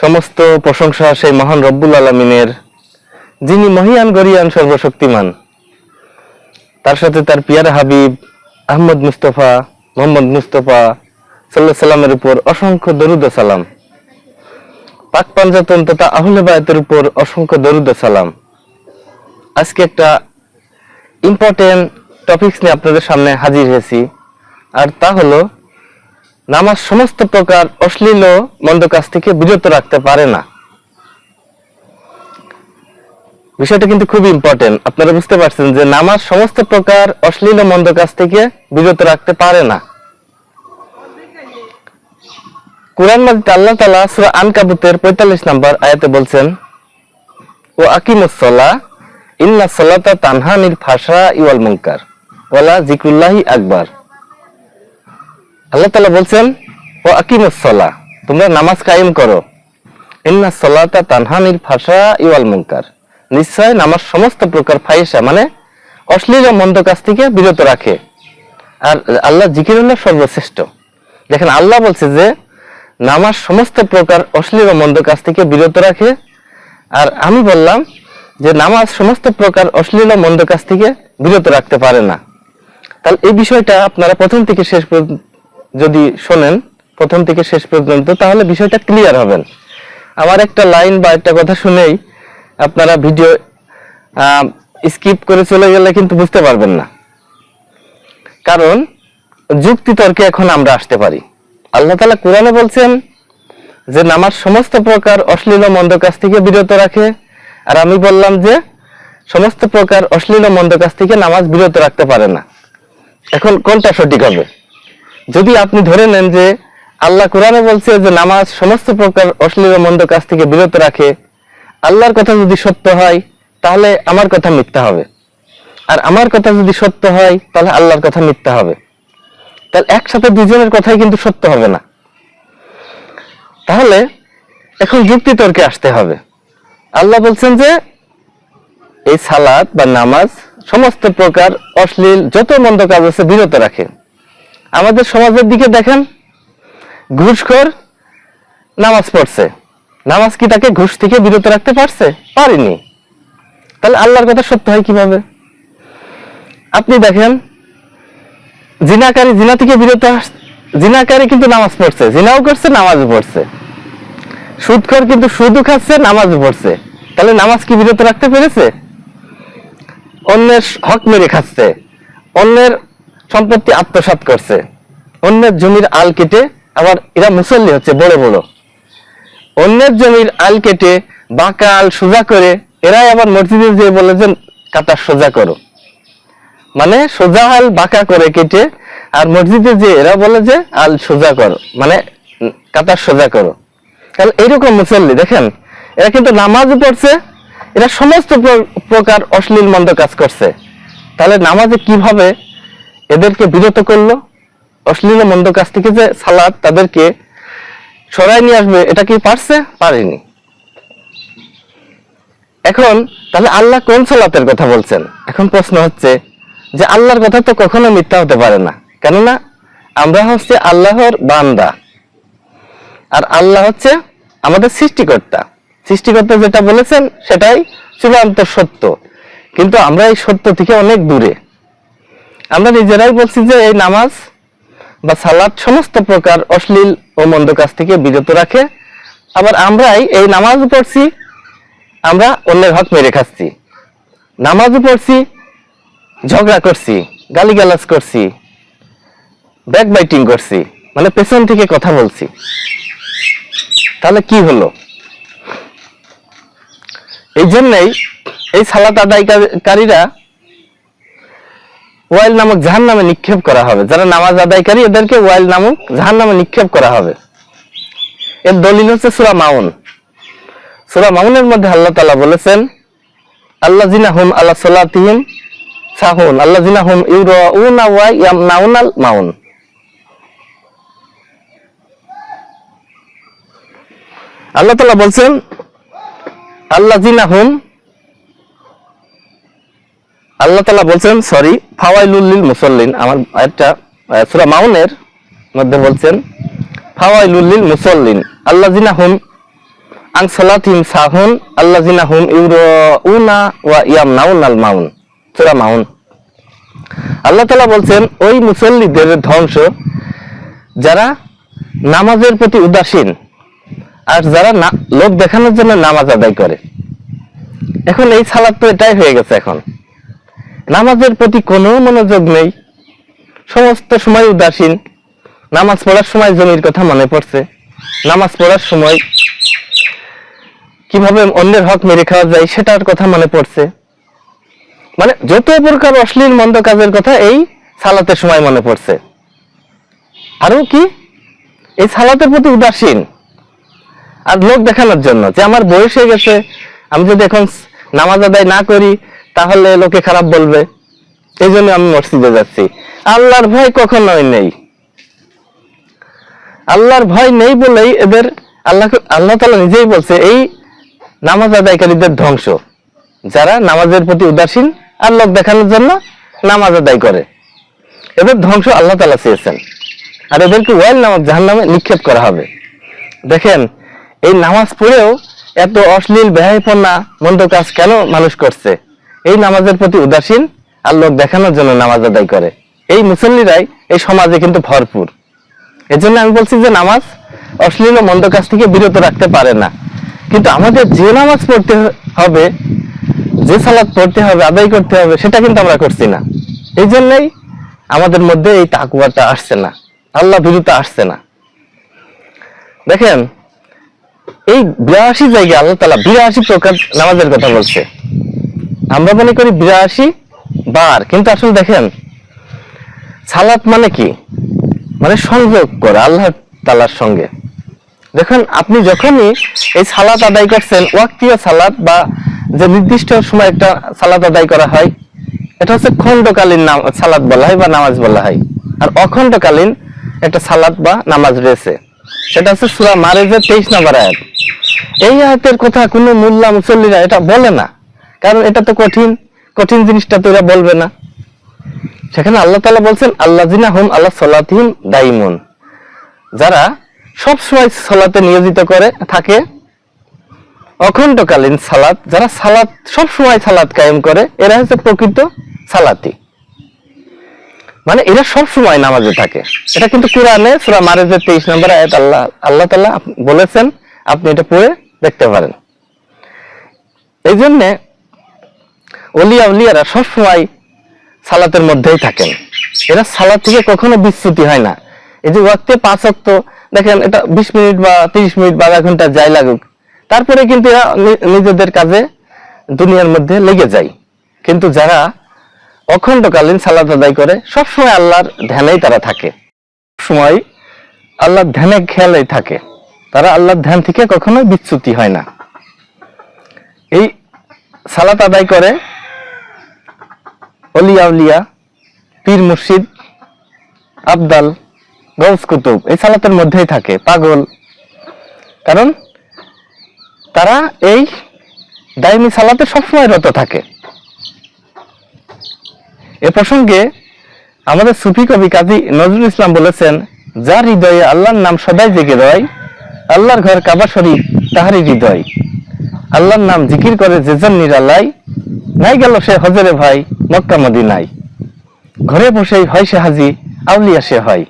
সমস্ত প্রশংসা সেই মহান রব্বুল আলামিনের, যিনি মহিয়ান, গরিয়ান, সর্বশক্তিমান। তার সাথে তার পিয়ার হাবিব আহমদ মুস্তফা, মোহাম্মদ মুস্তফা সাল্লাহ সাল্লামের উপর অসংখ্য দরুদ সালাম। পাক পাঞ্জাতন তথা আহলে বায়াতের উপর অসংখ্য দরুদ সালাম। আজকে একটা ইম্পর্টেন্ট টপিকস নিয়ে আপনাদের সামনে হাজির হয়েছি। আর তা হলো, নামাজ সমস্ত প্রকার অশ্লীল মন্দ কাজ থেকে বিরত রাখতে পারে না। বিষয়টা কিন্তু খুব ইম্পর্টেন্ট আপনারা বুঝতে পারছেন যে নামাজ সমস্ত প্রকার অশ্লীল মন্দ কাজ থেকে বিরত রাখতে পারে না। কোরআন মাজিদ আল্লাহ তালা সুরা আনকাবুতের পঁয়তাল্লিশ নম্বর আয়াতে বলছেন ও আকিমুসলা ইন্না সলাতা তানহানির ফাসা ইওয়াল মুনকার ওয়ালা জিক্রুল্লাহি আকবার। আল্লাহ তালা বলছেন ও আকিমুসলা তোমরা নামাজ কায়েম করো। ইন্না সলাতা তানহানির ফাসা ইওয়াল মুনকার, নিশ্চয় নামাজ সমস্ত প্রকার ফাইসা মানে অশ্লীল মন্দ কাজ থেকে বিরত রাখে। আর আল্লাহ জিকির জিকিরুল্লাহ সর্বশ্রেষ্ঠ। দেখেন, আল্লাহ বলছে যে নামাজ সমস্ত প্রকার অশ্লীল মন্দ কাজ থেকে বিরত রাখে। আর আমি বললাম যে নামাজ সমস্ত প্রকার অশ্লীল মন্দ কাজ থেকে বিরত রাখতে পারে না। তাহলে এই বিষয়টা আপনারা প্রথম থেকে শেষ যদি শোনেন, প্রথম থেকে শেষ পর্যন্ত, তাহলে বিষয়টা ক্লিয়ার হবেন। আমার একটা লাইন বা একটা কথা শুনেই আপনারা ভিডিও স্কিপ করে চলে গেলে কিন্তু বুঝতে পারবেন না। কারণ যুক্তি তর্কে এখন আমরা আসতে পারি। আল্লাহ তালা কোরআনে বলছেন যে, নামাজ সমস্ত প্রকার অশ্লীল মন্দ কাজ থেকে বিরত রাখে। আর আমি বললাম যে, সমস্ত প্রকার অশ্লীল মন্দ কাজ থেকে নামাজ বিরত রাখতে পারে না। এখন কোনটা সঠিক হবে? যদি আপনি ধরে নেন যে, আল্লাহ কোরআনে বলছে যে, নামাজ সমস্ত প্রকার অশ্লীল মন্দ কাজ থেকে বিরত রাখে, আল্লাহর কথা যদি সত্য হয়, তাহলে আমার কথা মিথ্যা হবে। আর আমার কথা যদি সত্য হয়, তাহলে আল্লাহর কথা মিথ্যা হবে। তাহলে একসাথে দুজনের কথাই কিন্তু সত্য হবে না। তাহলে এখন যুক্তি তর্কে আসতে হবে। আল্লাহ বলছেন যে, এই সালাদ বা নামাজ সমস্ত প্রকার অশ্লীল, যত মন্দ কাজ আছে বিরত রাখে আমাদের সমাজের দিকে দেখেন, ঘুষখোর নামাজ পড়ছে। নামাজ কি তাকে ঘুষ থেকে বিরত রাখতে পারছে? পারেনি। তাহলে আল্লাহর কথা সত্য হয় কীভাবে? আপনি দেখেন জিনাকারী জিনা থেকে বিরত জিনাকারী কিন্তু নামাজ পড়ছে, জিনাও করছে, নামাজও পড়ছে। সুদখোর কিন্তু সুদও খাচ্ছে, নামাজও পড়ছে। তাহলে নামাজ কি বিরত রাখতে পেরেছে? অন্যের হক মেরে খাচ্ছে, অন্যের সম্পত্তি আত্মসাৎ করছে, অন্যের জমির আল কেটে আবার এরা মুসল্লি হচ্ছে, বড় বড়। অন্যের জমির আল কেটে বাঁকা আল সোজা করে, এরাই আবার মসজিদে যেয়ে বলে যে কাতার সোজা করো। মানে সোজা আল বাঁকা করে কেটে আর মসজিদে যে এরা বলে যে আল সোজা করো মানে কাতার সোজা করো। তাহলে এইরকম মুসল্লি, দেখেন, এরা কিন্তু নামাজও পড়ছে, এরা সমস্ত প্রকার অশ্লীল মন্দ কাজ করছে। তাহলে নামাজে কীভাবে এদেরকে বিরত করল? অশ্লীল মন্দ কাজ থেকে যে সালাদ তাদেরকে সরাই নিয়ে আসবে, এটা কি পারছে? পারেনি। এখন, তাহলে আল্লাহ কোন সালাতের কথা বলছেন? এখন প্রশ্ন হচ্ছে যে আল্লাহর কথা তো কখনো মিথ্যা হতে পারে না। কেননা আমরা হচ্ছে আল্লাহর বান্দা। আর আল্লাহ হচ্ছে আমাদের সৃষ্টিকর্তা। সৃষ্টিকর্তা যেটা বলেছেন, সেটাই চূড়ান্ত সত্য। কিন্তু আমরা এই সত্য থেকে অনেক দূরে। আমরা নিজেরাই বলছি যে এই নামাজ বা সালাদ সমস্ত প্রকার অশ্লীল ও মন্দ কাজ থেকে বিরত রাখে। আবার আমরাই এই নামাজ পড়ছি, আমরা অন্যের হক মেরে খাচ্ছি। নামাজও পড়ছি ঝগড়া করছি, গালিগালাজ করছি ব্যাক বাইটিং করছি মানে পেছন থেকে কথা বলছি। তাহলে কি হলো? এই জন্যই এই সালাত আদায়কারীরা ওয়াইল নামক জাহান নামে নিক্ষেপ করা হবে। যারা নামাজ আদায়কারী, এদেরকে ওয়াইল নামক জাহান নামে নিক্ষেপ করা হবে। এর দলিল হচ্ছে সুরা মাউন। সুরা মাউনের মধ্যে আল্লাহ তালা বলেছেন আল্লাহ জিনা হুম আল্লাহ সাল্লাতিহিম সাহুন আল্লাহ জিনা হুম ইউরা ওয়া ইয়াম নাউনাল মাউন। আল্লাহ তালা বলছেন আল্লাহ জিনাহুম আল্লাহ তালা বলছেন, সরি ফাওয়াইলুল্লিল মুসল্লিন, আমার একটা সুরা মাউনের মধ্যে বলছেন ফাওয়াইলুল্লিল মুসল্লিন আল্লাহ জিনাহুম আং সালাতিম সাহুন আল্লাহ জিনাহুম ইউরো উনা ওয়া ইয়াম নাউন আল মাউন। সুরা মাউন আল্লাহ তালা বলছেন, ওই মুসল্লিদের ধ্বংস যারা নামাজের প্রতি উদাসীন আর যারা লোক দেখানোর জন্য নামাজ আদায় করে। এখন এই সালাদ তো এটাই হয়ে গেছে এখন। নামাজের প্রতি কোনো মনোযোগ নেই। সমস্ত সময় উদাসীন। নামাজ পড়ার সময় জমির কথা মনে পড়ছে। নামাজ পড়ার সময় কীভাবে অন্যের হক মেরে খাওয়া যায় সেটার কথা মনে পড়ছে। মানে যত প্রকার অশ্লীল মন্দ কাজের কথা এই সালাতের সময় মনে পড়ছে। আরও কি? এই সালাতের প্রতি উদাসীন। আর লোক দেখানোর জন্য যে আমার বয়স হয়ে গেছে, আমি যদি এখন নামাজ আদায় না করি, তাহলে লোকে খারাপ বলবে। এই জন্য আমি মসজিদে যাচ্ছি। আল্লাহর ভয় কখনোই নেই। আল্লাহর ভয় নেই বলেই এদের আল্লাহ আল্লাহ তালা নিজেই বলছে, এই নামাজ আদায়কারীদের ধ্বংস। যারা নামাজের প্রতি উদাসীন আর লোক দেখানোর জন্য নামাজ আদায় করে। এদের ধ্বংস আল্লাহ তালা চেয়েছেন। আর এদেরকে ওয়াইল নামাজ জাহান নামে নিক্ষেপ করা হবে। দেখেন, এই নামাজ পড়েও এত অশ্লীল ব্যয়পনা মন্দ কাজ কেন মানুষ করছে? এই নামাজের প্রতি উদাসীন আর লোক দেখানোর জন্য নামাজ আদায় করে। এই মুসল্লিরাই এই সমাজে কিন্তু ভরপুর। এজন্য আমি বলছি যে নামাজ অশ্লীল ও মন্দ কাজ থেকে বিরত রাখতে পারে না। কিন্তু আমাদের যে নামাজ পড়তে হবে যে সালাদ পড়তে হবে, আদায় করতে হবে, সেটা কিন্তু আমরা করছি না। এই জন্যই আমাদের মধ্যে এই তাকুয়াটা আসছে না। আল্লাহ বিরুদ্ধে আসছে না। দেখেন, এই বিরাশি জায়গায় আল্লাহ তালা বিরাশি প্রকার নামাজের কথা বলছে। আমরা মনে করি বিরাশি বার, কিন্তু আসলে দেখেন, সালাত মানে কি? মানে সংযোগ করে আল্লাহ তালার সঙ্গে। দেখুন, আপনি যখনই এই সালাত আদায় করছেন, ওয়াক্তীয় সালাত বা যে নির্দিষ্ট সময় একটা সালাত আদায় করা হয়, এটা হচ্ছে খণ্ডকালীন সালাত বলা হয় বা নামাজ বলা হয়। আর অখণ্ডকালীন একটা সালাত বা নামাজ রয়েছে। সেটা হচ্ছে সুরা মারেজের তেইশ নম্বর আয়াত। এই আয়াতের কথা কোনো মোল্লা মুসল্লিরা এটা বলে না। কারণ এটা তো কঠিন কঠিন জিনিসটা তো এরা বলবে না। সেখানে আল্লাহ তালা বলছেন আল্লাহ জিনা হুম আল্লাহ সলাতিম দাইমুন যারা সব সময় সালাতে নিয়োজিত করে, থাকে অখণ্ডকালীন সালাত যারা সালাত সব সময় সালাত কায়েম করে, এরা হচ্ছে প্রকৃত সালাতি। মানে এরা সব সময় নামাজে থাকে। এটা কিন্তু কোরআনে সূরা মারেজের 23 নম্বর আয়াত আল্লাহ আল্লাহ তাআলা বলেছেন, আপনি এটা পড়ে দেখতে পারেন। এই জন্য অলিয়া উলিয়ারা সব সময় সালাতের মধ্যেই থাকেন। এরা সালাত থেকে কখনো বিচ্যুতি হয় না। এই যে ওয়াক্তে পাঁচ অক্ত দেখেন এটা বিশ মিনিট বা তিরিশ মিনিট বা আধা ঘণ্টা যাই লাগুক তারপরে কিন্তু নিজেদের কাজে দুনিয়ার মধ্যে লেগে যায়। কিন্তু যারা অখণ্ডকালীন সালাত আদায় করে, সবসময় আল্লাহর ধ্যানেই তারা থাকে। সময় আল্লাহর ধ্যানে খেয়ালেই থাকে। তারা আল্লাহর ধ্যান থেকে কখনো বিচ্যুতি হয় না। এই সালাত আদায় করে অলিয়া উলিয়া, পীর মুর্শিদ, আবদাল গৌস কুতুব, এই সালাতের মধ্যেই থাকে, পাগল। কারণ তারা এই দাইমি সালাতে সবসময় রত থাকে। এ প্রসঙ্গে আমাদের সুফি কবি কাজী নজরুল ইসলাম বলেছেন, যার হৃদয়ে আল্লাহর নাম সদাই জেগে রয়, আল্লাহর ঘর কাবা শরীফ তাহারই হৃদয়। আল্লাহর নাম জিকির করে যেজন নিরালাই নাই গেল সে হজরে ভাই, মক্কা মদিনায়। ঘরে বসেই হয় সে হাজি, আউলিয়া সে হয়।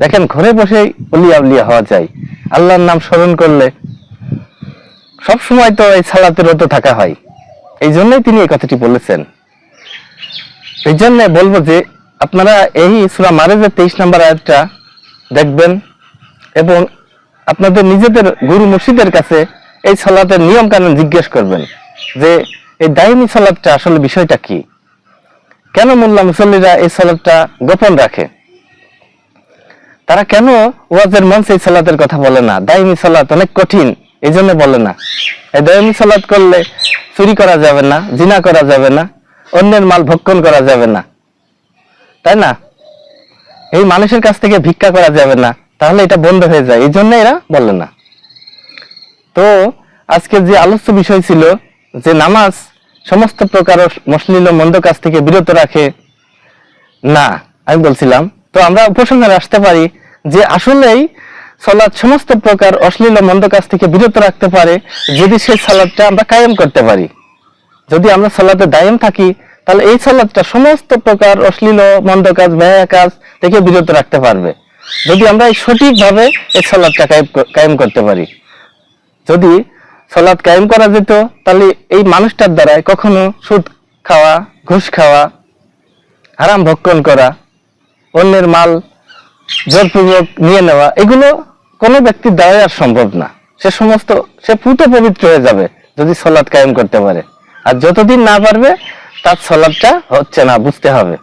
দেখেন, ঘরে বসেই উলিয়া আউলিয়া হওয়া যায়। আল্লাহর নাম স্মরণ করলে সব সময় তো এই সালাতে রত থাকা হয়। এই জন্যই তিনি এই কথাটি বলেছেন। এই জন্য বলব যে, আপনারা এই সুরা মারেজের তেইশ নম্বর আয়াতটা দেখবেন এবং আপনাদের নিজেদের গুরু মুর্শিদের কাছে এই সালাতের নিয়ম কানুন জিজ্ঞেস করবেন যে, এই দাইমি সালাদটা আসলে বিষয়টা কি? কেন মোল্লা মুসল্লিরা এই সালাদটা গোপন রাখে? তারা কেন ওয়াজের মঞ্চে এই সালাতের কথা বলে না? দাইমি সালাত অনেক কঠিন। এই জন্য বলে না। এই দাইমি সালাত করলে চুরি করা যাবে না, জিনা করা যাবে না, অন্যের মাল ভক্ষণ করা যাবে না। তাই না? এই মানুষের কাছ থেকে ভিক্ষা করা যাবে না, তাহলে এটা বন্ধ হয়ে যায়। এই জন্য এরা বলে না। তো আজকে যে আলোচ্য বিষয় ছিল যে নামাজ সমস্ত প্রকার মসলিল মন্দ কাজ থেকে বিরত রাখে, না, আমি বলছিলাম। তো আমরা উপসংহারে আসতে পারি যে আসলেই সালাদ সমস্ত প্রকার অশ্লীল মন্দ কাজ থেকে বিরত রাখতে পারে, যদি সেই সালাদটা আমরা কায়েম করতে পারি। যদি আমরা সালাতে দায়েম থাকি, তাহলে এই সালাদটা সমস্ত প্রকার অশ্লীল মন্দ কাজ ব্যয়া কাজ থেকে বিরত রাখতে পারবে। যদি আমরা এই সঠিকভাবে এই সালাদটা কায়েম করতে পারি। যদি সালাদ কায়েম করা যেত, তাহলে এই মানুষটার দ্বারাই কখনো সুদ খাওয়া, ঘুষ খাওয়া, হারাম ভক্ষণ করা, অন্যের মাল জোরপূর্বক নিয়ে নেওয়া, এগুলো কোনো ব্যক্তির দ্বারাই আর সম্ভব না। সে সমস্ত, সে পুত পবিত্র হয়ে যাবে যদি সলাদ কায়েম করতে পারে। আর যতদিন না পারবে, তার সলাদটা হচ্ছে না, বুঝতে হবে।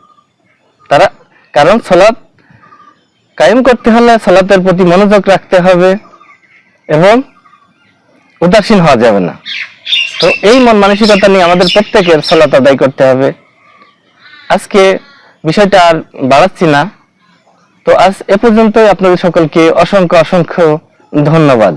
তারা, কারণ সলাদ কায়েম করতে হলে সলাতের প্রতি মনোযোগ রাখতে হবে এবং উদাসীন হওয়া যাবে না। তো এই মন মানসিকতা নিয়ে আমাদের প্রত্যেকের সলাত আদায় করতে হবে। আজকে বিষয়টা আর বাড়াচ্ছি না। তো আজ এ পর্যন্তই। আপনাদের সকলকে অসংখ্য অসংখ্য ধন্যবাদ।